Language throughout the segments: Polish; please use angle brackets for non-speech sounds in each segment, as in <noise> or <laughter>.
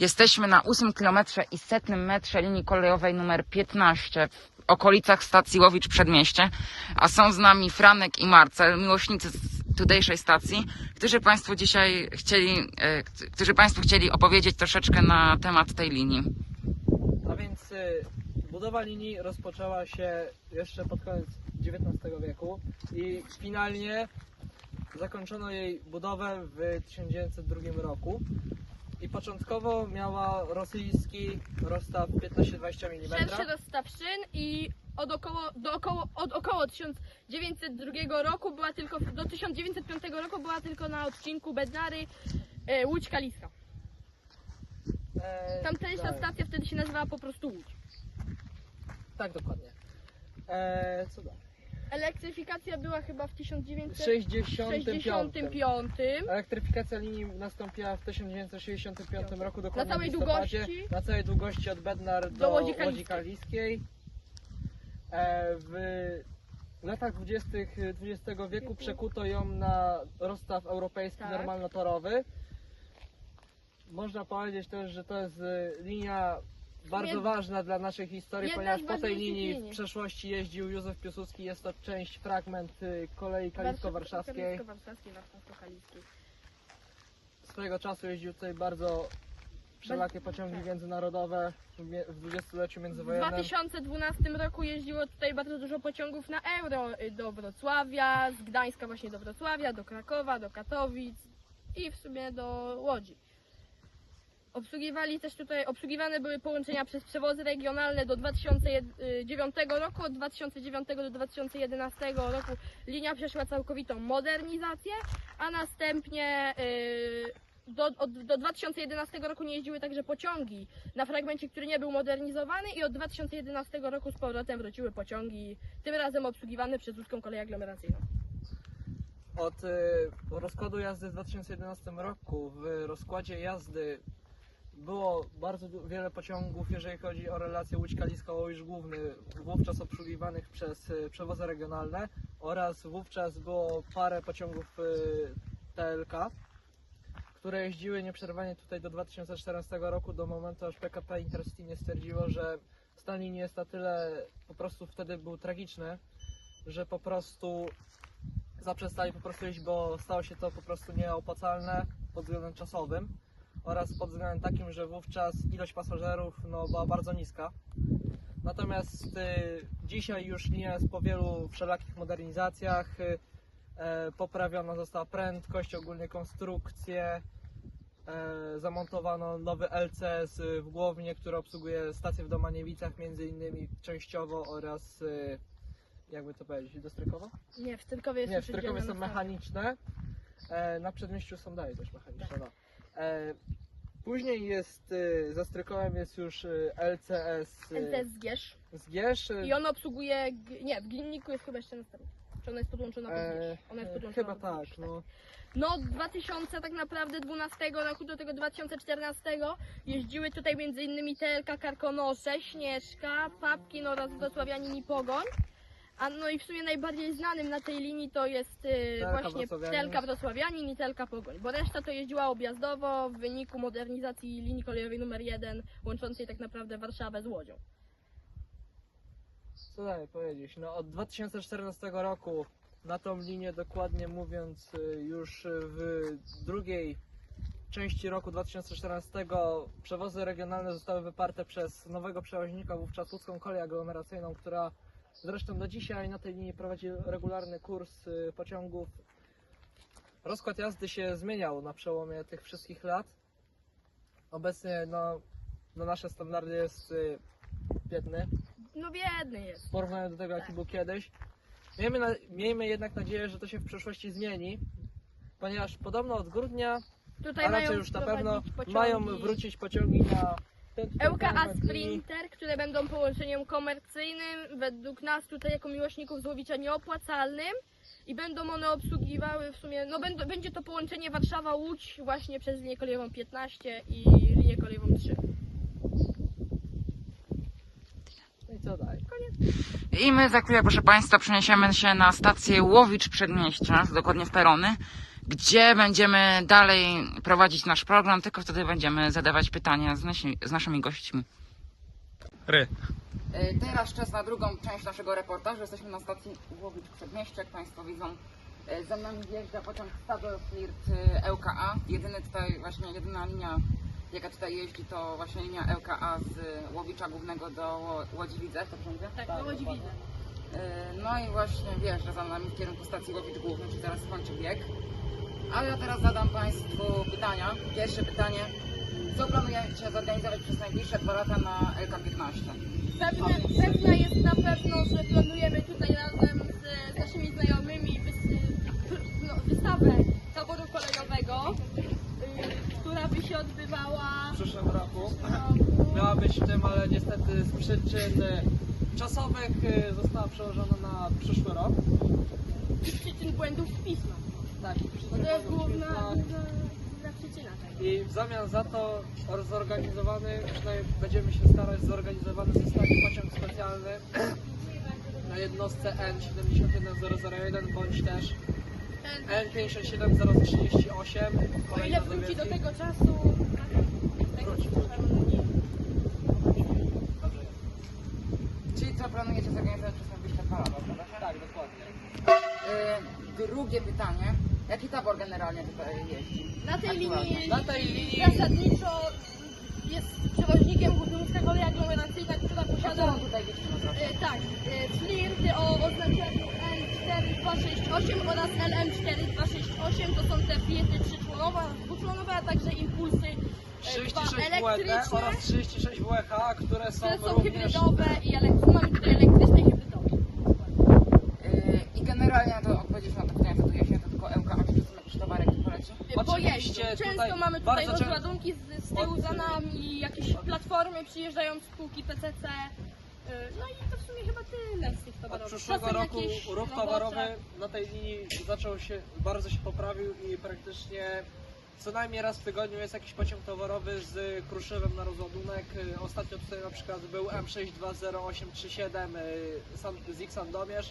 Jesteśmy na 8 kilometrze i setnym metrze linii kolejowej numer 15 w okolicach stacji Łowicz Przedmieście, a są z nami Franek i Marcel, miłośnicy tutejszej stacji, którzy Państwo dzisiaj chcieli, e, którzy Państwo chcieli opowiedzieć troszeczkę na temat tej linii. A więc y, budowa linii rozpoczęła się jeszcze pod koniec XIX wieku i finalnie zakończono jej budowę w 1902 roku. I początkowo miała rosyjski rozstaw 15-20 mm. Szerszy rozstaw szyn i od około, do około, od około 1902 roku była tylko, do 1905 roku była tylko na odcinku Bednary e, Łódź Kaliska. E, Tamtejsza tak, stacja wtedy się nazywała po prostu Łódź. Tak, dokładnie. E, co dalej? Elektryfikacja była chyba w 1965. 65. Elektryfikacja linii nastąpiła w 1965 roku dokładnie całej w listopadzie, długości? na całej długości od Bednar do, Do Łodzi Łodzi Kaliskiej. Kaliskiej. E, w latach 20. XX wieku przekuto ją na rozstaw europejski Tak. normalnotorowy. Można powiedzieć też, że to jest e, linia bardzo Jed- ważna dla naszej historii, jedna ponieważ z po tej ważniejszych linii w linii. przeszłości jeździł Józef Piłsudski. Jest to część, fragment y, kolei kalisko-warszawskiej. Warszawsko-kaliskiej. Swojego czasu jeździł tutaj bardzo wszelakie pociągi tak. międzynarodowe w mie- w dwudziestoleciu W międzywojennym. 2012 roku jeździło tutaj bardzo dużo pociągów na euro y, do Wrocławia, z Gdańska właśnie do Wrocławia, do Krakowa, do Katowic i w sumie do Łodzi. Obsługiwali też tutaj, obsługiwane były połączenia przez przewozy regionalne do 2009 roku. Od 2009 do 2011 roku linia przeszła całkowitą modernizację, a następnie y, do, od, do 2011 roku nie jeździły także pociągi na fragmencie, który nie był modernizowany i od 2011 roku z powrotem wróciły pociągi, tym razem obsługiwane przez łódzką kolej aglomeracyjną. Od y, rozkładu jazdy w 2011 roku w rozkładzie jazdy było bardzo wiele pociągów, jeżeli chodzi o relację Łódź Kaliska Łódź Główny, wówczas obsługiwanych przez y, przewozy regionalne oraz wówczas było parę pociągów y, TLK, które jeździły nieprzerwanie tutaj do 2014 roku, do momentu aż PKP Intercity nie stwierdziło, że stan linii jest na tyle po prostu wtedy był tragiczny, że po prostu zaprzestali po prostu jeździć, bo stało się to po prostu nieopłacalne pod względem czasowym oraz pod względem takim, że wówczas ilość pasażerów no, była bardzo niska. Natomiast y, dzisiaj już linia jest po wielu wszelakich modernizacjach. Y, e, poprawiona została prędkość, ogólnie konstrukcję. E, zamontowano nowy LCS w Głownie, który obsługuje stację w Domaniewicach między innymi częściowo oraz y, jakby to powiedzieć, dostrykowo? Nie, w Tylkowie jest Nie, w Strykowie są mechaniczne. E, na przedmieściu są dalej też mechaniczne. Tak. No. E, później jest, e, za Strykowem jest już e, LCS, e, NCS Zgierz. Zgierz. e, I on obsługuje, g- nie, w Glinniku jest chyba jeszcze następny. Czy ona jest podłączona pod e? Ona jest e, podłączona Chyba pod tak, no. No od 2000 tak naprawdę 12 roku do tego 2014 jeździły tutaj między innymi TLK Karkonosze, Śnieżka, Papkin oraz Wrocławianin i Pogoń. A no i w sumie najbardziej znanym na tej linii to jest y, TLK właśnie Wrocławianin. TLK Wrocławianin i TLK Pogoń, bo reszta to jeździła objazdowo w wyniku modernizacji linii kolejowej numer 1 łączącej tak naprawdę Warszawę z Łodzią. Co dalej powiedzieć? No od 2014 roku na tą linię dokładnie mówiąc e, już w drugiej części roku 2014 przewozy regionalne zostały wyparte przez nowego przewoźnika, wówczas łódzką kolej aglomeracyjną, która zresztą do dzisiaj na tej linii prowadzi regularny kurs y, pociągów. Rozkład jazdy się zmieniał na przełomie tych wszystkich lat. Obecnie no, no nasze standardy jest y, biedny No biedny jest. w porównaniu do tego, jaki był kiedyś. Miejmy, na, miejmy jednak nadzieję, że to się w przyszłości zmieni, ponieważ podobno od grudnia, Tutaj a raczej już na pewno, pociągi. mają wrócić pociągi na ten tutaj fragment linii. Sprinter, które będą połączeniem komercyjnym, według nas tutaj jako miłośników Złowicza nieopłacalnym i będą one obsługiwały w sumie, no będą, będzie to połączenie Warszawa-Łódź właśnie przez linię kolejową 15 i linię kolejową 3. No i co dalej? I my za chwilę, proszę Państwa, przeniesiemy się na stację Łowicz Przedmieścia, dokładnie w Perony, gdzie będziemy dalej prowadzić nasz program, tylko wtedy będziemy zadawać pytania z, nasi, z naszymi gośćmi. Ry. E, Teraz czas na drugą część naszego reportażu. Jesteśmy na stacji Łowicz Przedmieście, jak Państwo widzą. E, Za nami wjeżdża pociąg Stadler Flirt e, LKA. Jedyny tutaj, właśnie jedyna linia, jaka tutaj jeździ, to właśnie linia LKA z Łowicza Głównego do Ło- Łodzi Widzę, to wszędzie? Tak, no Łodzi widzę. E, No i właśnie wjeżdża za nami w kierunku stacji Łowicz Główny, czyli teraz kończy bieg. A ja teraz zadam Państwu pytania. Pierwsze pytanie. Co planujecie zorganizować przez najbliższe dwa lata na LK15? Pewne, pewna jest na pewno, że planujemy tutaj razem z, z naszymi znajomymi wys, no, wystawę taboru kolejowego, y, która by się odbywała W przyszłym roku miała być w tym, ale niestety z przyczyn y, czasowych y, została przełożona na przyszły rok. z przyczyn błędów w pisma. Tak, Bo to jest główna, główna, główna przyczyna tego. I w zamian za to zorganizowany, przynajmniej będziemy się starać, zorganizowany zostanie pociąg specjalny na jednostce N71001 bądź też Ten, N57038. o ile wróci do tego czasu, tak, tego Wróci, się nie Dobrze. Czyli co planujecie zorganizować przez najbliższe dwa lata, prawda? Tak, dokładnie. Yy, drugie pytanie. Jaki tabor generalnie tutaj jeździ? Na tej Aktualnie. linii, Na tej linii zasadniczo jest przewoźnikiem Kolej Aglomeracyjna, która co posiada wam tutaj widzimy drodze? e, tak, e, flirty o oznaczeniu L4268 oraz LM4268 to są te flirty trzyczłonowe, dwuczłonowe, a także impulsy e, dwa 36 WET elektryczne, oraz 36 WH, które są, które są również hybrydowe i elektryczne, mamy tutaj elektryczne i hybrydowe. Yy, I generalnie to odpowiedzieć na to pytanie, co tu jeździ, to tylko LK, czy są jakieś towary, jakie poleci? E, Oczywiście. Często tutaj mamy tutaj bardzo często- rozładunki z, z tyłu za nami, jakieś platformy przyjeżdżają spółki PCC. e, No i to w sumie chyba tyle z tych Od towarowych. przyszłego Czasem roku jakieś ruch robocze. towarowy na tej linii zaczął się, bardzo się poprawił i praktycznie co najmniej raz w tygodniu jest jakiś pociąg towarowy z Kruszewem na rozładunek. Y, Ostatnio tutaj na przykład był M620837 y, San- z Sandomierz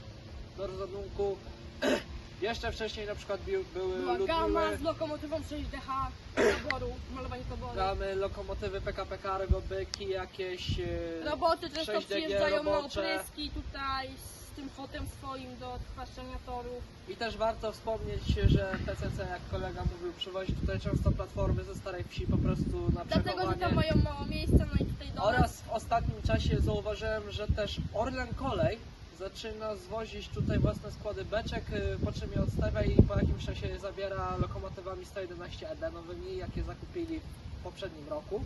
do rozładunku. <clears throat> Jeszcze wcześniej na przykład bił, były Była gama Ludmiły, z lokomotywą 6DH taboru, malowanie taboru. gamy, lokomotywy PKP Cargo, byki, jakieś y, Roboty często 6DG przyjeżdżają na robocze. opryski tutaj z tym fotem swoim do odchwaszczenia torów. I też warto wspomnieć, że PCC, jak kolega mówił, przywozi tutaj często platformy ze Starej Wsi po prostu na Dlatego, że przechowanie. tam mają mało miejsca, no i tutaj do nas. Oraz w ostatnim czasie zauważyłem, że też Orlen Kolej zaczyna zwozić tutaj własne składy beczek, y, po czym je odstawia i po jakimś czasie je zabiera lokomotywami 111 ED nowymi, jakie zakupili w poprzednim roku.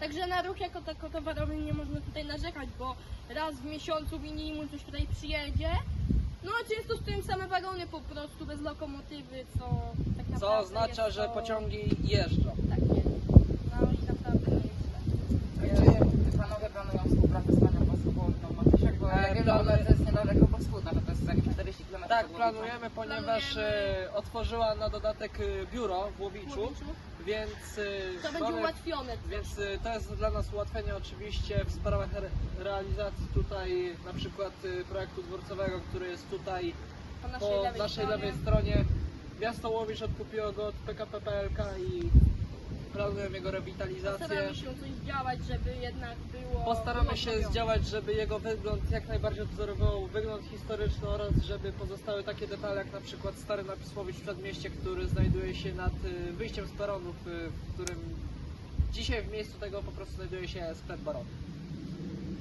Także na ruch jako tako towarowy nie można tutaj narzekać, bo raz w miesiącu minimum coś tutaj przyjedzie. No a często stoją same wagony po prostu bez lokomotywy, co tak naprawdę Co oznacza, jest że to... pociągi jeżdżą. Tak jest. No i naprawdę nie jest źle. Czy panowie planują współpracę z panią Posłowiną Matysiak? Bo E, jak wiemy, planu- ona to jest niedaleko Podwódna, to jest jakieś 40 km Tak, planujemy, ponieważ Planujemy. y, otworzyła na dodatek y, biuro w Łowiczu, Łowiczu. więc y, To będzie mamy- ułatwione. Więc to jest dla nas ułatwienie oczywiście w sprawach re realizacji tutaj na przykład projektu dworcowego, który jest tutaj po naszej po lewej naszej stronie. lewej stronie. Miasto Łowicz odkupiło go od PKP PLK i planujemy jego rewitalizację. Postaramy się coś działać, żeby jednak było. Postaramy się zdziałać, żeby jego wygląd jak najbardziej odwzorował wygląd historyczny oraz żeby pozostały takie detale jak na przykład stary napis Łowicz w Przedmieście, który znajduje się nad y, wyjściem z peronów, w którym dzisiaj w miejscu tego po prostu znajduje się sklep barowy.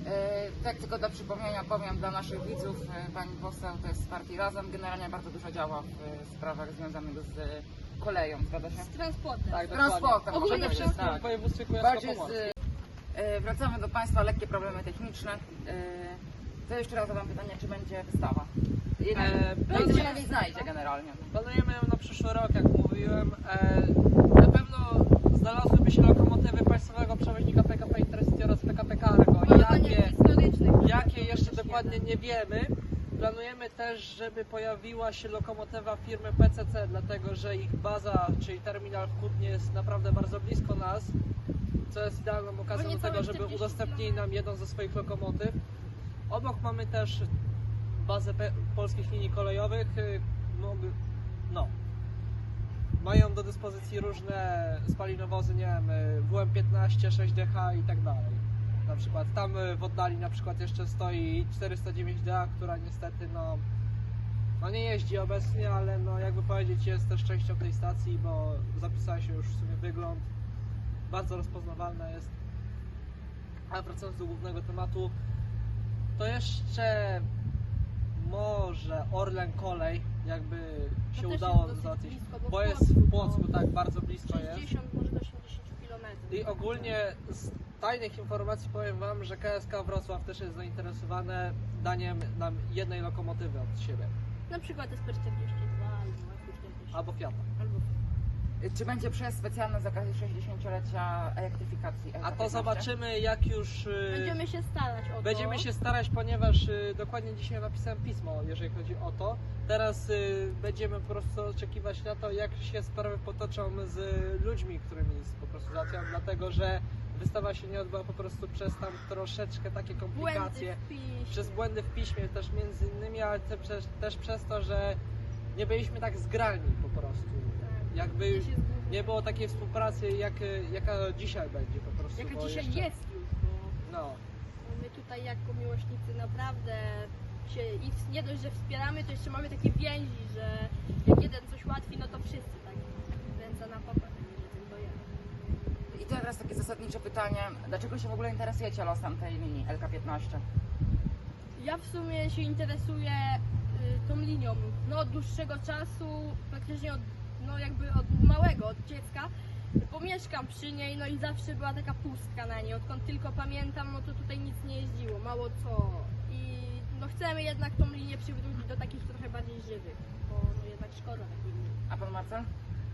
E, Tak tylko dla przypomnienia powiem dla naszych widzów, e, pani poseł to jest z partii Razem, generalnie bardzo dużo działa w e, sprawach związanych z koleją, zgadza się? Z transportem. Tak, Transportem, Ogólnie wszystkim tak. w województwie z, wracamy do Państwa, lekkie problemy techniczne. To jeszcze raz zadam pytanie, czy będzie wystawa? E, no będzie- się na niej znajdzie generalnie. Planujemy ją na przyszły rok, jak mówiłem. E, na pewno znalazłyby się lokomotywy państwowego przewoźnika PKP Intercity oraz PKP Cargo. Jakie, jakie jeszcze dokładnie nie wiemy. Planujemy też, żeby pojawiła się lokomotywa firmy PCC, dlatego że ich baza, czyli terminal w Kutnie jest naprawdę bardzo blisko nas, co jest idealną okazją do tego, żeby 40 udostępnili nam jedną ze swoich lokomotyw. Obok mamy też bazę polskich linii kolejowych. y, Mogę, no, mają do dyspozycji różne spalinowozy, nie wiem, y, WM15, 6DH i tak dalej. Na przykład tam y, w oddali na przykład jeszcze stoi 409DA, która niestety no, no nie jeździ obecnie, ale no jakby powiedzieć jest też częścią tej stacji, bo zapisała się już w sumie wygląd, bardzo rozpoznawalna jest. A wracając do głównego tematu, to jeszcze może Orlen Kolej, jakby się też udało jest dosyć załatwić, blisko, bo bo w jest w Płocku Płocku, to tak, bardzo blisko jest. 60, może do 80 km. I ogólnie z tajnych informacji powiem Wam, że KSK Wrocław też jest zainteresowane daniem nam jednej lokomotywy od siebie, Na przykład SP42 albo SP40. albo Fiata. Czy będzie przejazd specjalny z okazji 60-lecia elektryfikacji? A to LK15? zobaczymy jak już... y, Będziemy się starać o to. Będziemy się starać, ponieważ y, dokładnie dzisiaj napisałem pismo, jeżeli chodzi o to. Teraz y, będziemy po prostu oczekiwać na to, jak się sprawy potoczą z ludźmi, którymi po prostu załatwiam, dlatego że wystawa się nie odbyła po prostu przez tam troszeczkę takie Błędy komplikacje, w piśmie. przez błędy w piśmie też między innymi, ale te, przez, też przez to, że nie byliśmy tak zgrani po prostu. Jakby główny. nie było takiej współpracy, jak, jaka dzisiaj będzie po prostu. Jaka bo dzisiaj jeszcze- jest już, bo No. my tutaj jako miłośnicy naprawdę się ich nie dość, że wspieramy, to jeszcze mamy takie więzi, że jak jeden coś łatwi, no to wszyscy tak ręce na pokład, tylko. I teraz takie zasadnicze pytanie. Dlaczego się w ogóle interesujecie losem tej linii LK15? Ja w sumie się interesuję y, tą linią no, od dłuższego czasu, praktycznie od, no, jakby od małego, od dziecka. Pomieszkam przy niej, no i zawsze była taka pustka na niej. Odkąd tylko pamiętam, no to tutaj nic nie jeździło, mało co. I no chcemy jednak tą linię przywrócić do takich trochę bardziej żywych, bo no, jednak szkoda takiej linii. A pan Marcel?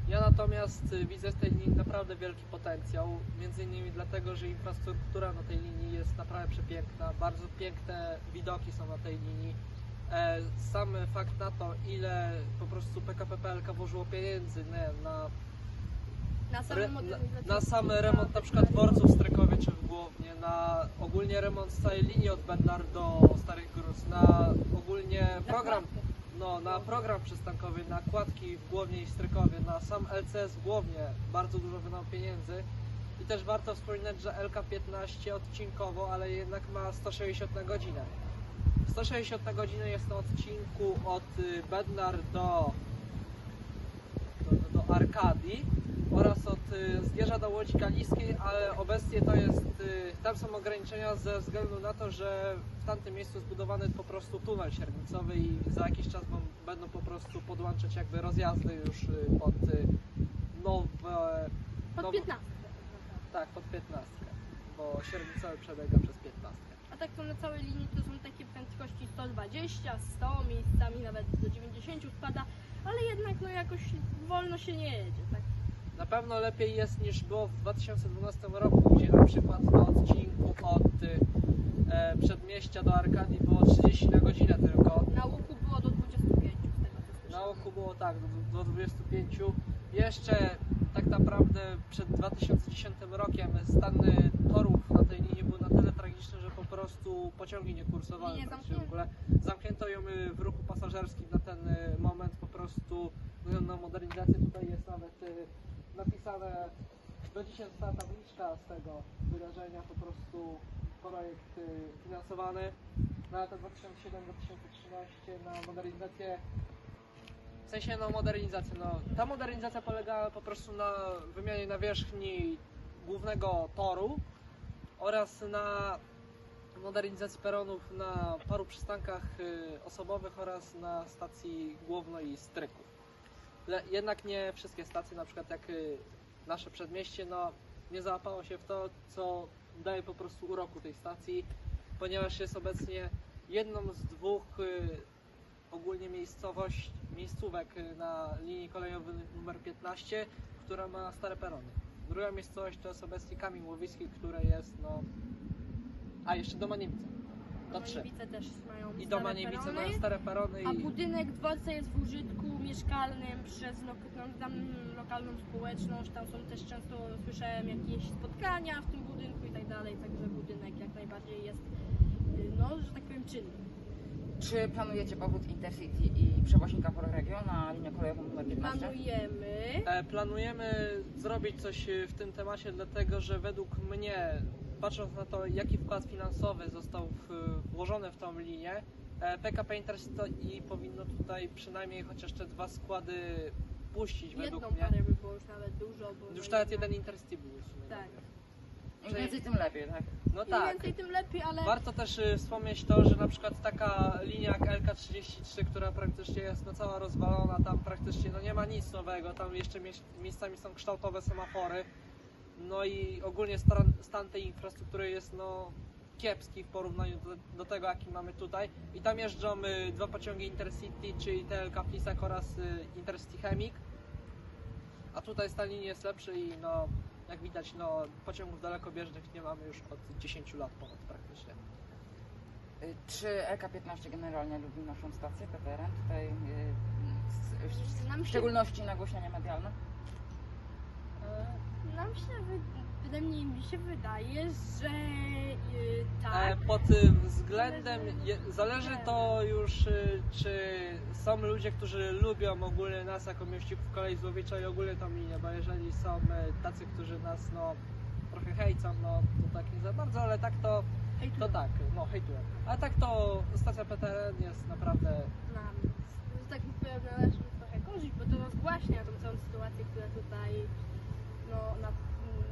Ja natomiast y, widzę w tej linii naprawdę wielki potencjał, między innymi dlatego, że infrastruktura na tej linii jest naprawdę przepiękna, bardzo piękne widoki są na tej linii. E, Sam fakt na to, ile po prostu PKP PLK włożyło pieniędzy nie, na, Na re, na, modernizację na sam remont na przykład dworców w Strykowie czy w Głownie, na ogólnie remont całej linii od Bednar do Starych Gruz, na ogólnie program no, na program przystankowy, na kładki w Głownie i Strykowie, na sam LCS w Głownie bardzo dużo wydał pieniędzy. I też warto wspominać, że LK15 odcinkowo, ale jednak ma 160 na godzinę. 160 na godzinę jest na odcinku od y, Bednar do, do, do Arkadii oraz od y, Zgierza do Łodzi Kaliskiej, ale obecnie to jest, y, tam są ograniczenia ze względu na to, że w tamtym miejscu zbudowany po prostu tunel siernicowy i za jakiś czas będą po prostu podłączać jakby rozjazdy już pod nowe, Pod nowe 15. tak, pod 15, bo siernicowy przebiega przez 15. A tak to na całej linii to są takie prędkości 120, 100, miejscami nawet do 90 spada, ale jednak no jakoś wolno się nie jedzie, tak? Na pewno lepiej jest niż było w 2012 roku, gdzie na przykład na odcinku od y, e, przedmieścia do Arkadii było 30 na godzinę tylko. Na łuku było do 25 z tego co Na oku było tak, do, do 25. Jeszcze tak naprawdę przed 2010 rokiem stan y, torów na tej linii był na tyle tragiczny, że po prostu pociągi nie kursowały. Linie praktycznie w ogóle zamknięto ją y, w ruchu pasażerskim na ten y, moment po prostu na modernizację. Tutaj jest nawet y, napisane do dzisiaj została tabliczka z tego wydarzenia, po prostu projekt finansowany na lata 2007-2013 na modernizację w sensie no modernizację, no ta modernizacja polegała po prostu na wymianie nawierzchni głównego toru oraz na modernizacji peronów na paru przystankach y, osobowych oraz na stacji Główno i Stryków. Jednak nie wszystkie stacje, na przykład jak y, nasze przedmieście, no nie załapało się w to, co daje po prostu uroku tej stacji, ponieważ jest obecnie jedną z dwóch y, ogólnie miejscowość, miejscówek na linii kolejowej numer 15, która ma stare perony. Druga miejscowość to jest obecnie Kamień Łowiski, które jest no... A, jeszcze Domaniewicę. To trzy. Domaniewicze też mają I stare Domaniewice perony, mają stare perony A i... budynek dworca jest w użytku mieszkalnym przez no, no, tam lokalną społeczność, tam są też często, słyszałem, jakieś spotkania w tym budynku i tak dalej, także budynek jak najbardziej jest, y, no, że tak powiem, czynny. Czy planujecie powód Intercity i przewoźnika Polregio na linię kolejową numer 15? Planujemy. E, Planujemy zrobić coś e, w tym temacie, dlatego że według mnie, patrząc na to, jaki wkład finansowy został w, włożony w tą linię, e, PKP Intercity powinno tutaj przynajmniej chociaż te dwa składy puścić Jedną według mnie. parę by było już nawet dużo. Bo Już nawet jeden Intercity był w sumie. Tak. Im więcej, tym lepiej, tak? No Im tak. więcej, tym lepiej, ale Warto też y, wspomnieć to, że na przykład taka linia jak LK33, która praktycznie jest no cała rozwalona, tam praktycznie no nie ma nic nowego, tam jeszcze mie- miejscami są kształtowe semafory. No i ogólnie stan, stan tej infrastruktury jest no kiepski w porównaniu do, do tego jaki mamy tutaj. I tam jeżdżą y, dwa pociągi Intercity, czyli TLK Flisak oraz y, Intercity Chemik. A tutaj stan linii jest lepszy i no jak widać no pociągów dalekobieżnych nie mamy już od 10 lat ponad praktycznie. Y, Czy LK15 generalnie lubi naszą stację PTRN? Tutaj y, w- w się, szczególności nagłośnienie medialne? e, nam się przynajmniej mi się wydaje, że e, E, tak. Pod y, względem, je, zależy to już y, czy są ludzie, którzy lubią ogólnie nas jako mieścików kolei złowicza i ogólnie tą linię, bo jeżeli są y, tacy, którzy nas no trochę hejcą, no to tak nie za bardzo, ale tak to, to tak, no hejtują. A tak to stacja PTRN jest naprawdę nam, że tak powiem, na naszą trochę korzyść, bo to rozgłaśnia tą całą sytuację, która tutaj no, na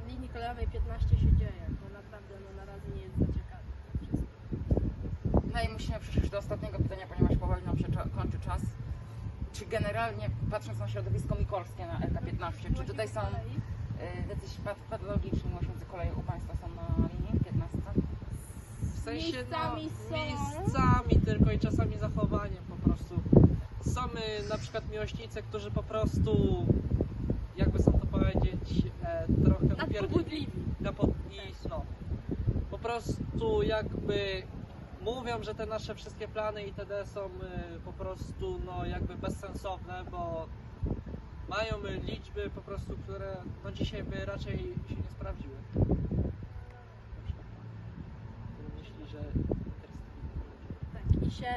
linii kolejowej 15 się dzieje. To naprawdę no, na razie nie jest za ciekawe. No i musimy przejść do ostatniego pytania, ponieważ powoli nam się cza- kończy czas. Czy generalnie, patrząc na środowisko mikolskie na LK15, czy tutaj są y, jacyś pat- patologiczni miłośnicy kolei u Państwa są na linii 15? w sensie Miejscami no, są. miejscami tylko i czasami zachowaniem po prostu. Są y, na przykład miłośnicy, którzy po prostu jakby są to powiedzieć e, trochę upierdli- Nadpobudliwi. na pod, i no, po prostu jakby mówią, że te nasze wszystkie plany itd. są y, po prostu no jakby bezsensowne, bo mają y, liczby po prostu, które no dzisiaj by raczej się nie sprawdziły. No, Myśli, że Tak, i się,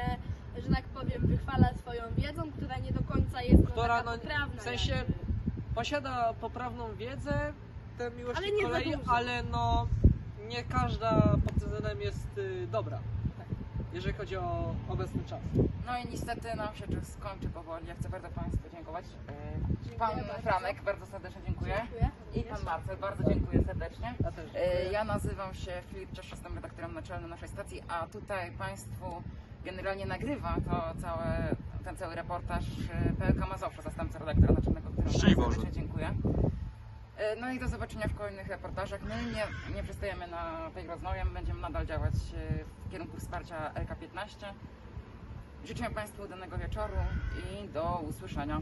że tak powiem, wychwala swoją wiedzą, która nie do końca jest no, Która, taka no, poprawna. w sensie- jakby. Posiada poprawną wiedzę, te miłości Ale nie za kolei, dużo. ale no nie każda pod tym względem jest y, dobra. Tak. Jeżeli chodzi o obecny czas. No i niestety nam się czas skończy powoli. Ja chcę bardzo Państwu podziękować. Y, Pan bardzo. Franek, bardzo serdecznie dziękuję. Dziękuję. I Pan Marcel, bardzo dziękuję serdecznie. Ja też. Y, dziękuję. Ja nazywam się Filip Czesz, jestem redaktorem naczelnym naszej stacji, a tutaj Państwu generalnie nagrywa to całe, ten cały reportaż y, PLK Mazowsza, zastępca redaktora naczelnego, któremu serdecznie dziękuję. Y, No i do zobaczenia w kolejnych reportażach. My nie, nie przestajemy na tej rozmowie, my będziemy nadal działać y, w kierunku wsparcia LK15. Życzę Państwu udanego wieczoru i do usłyszenia.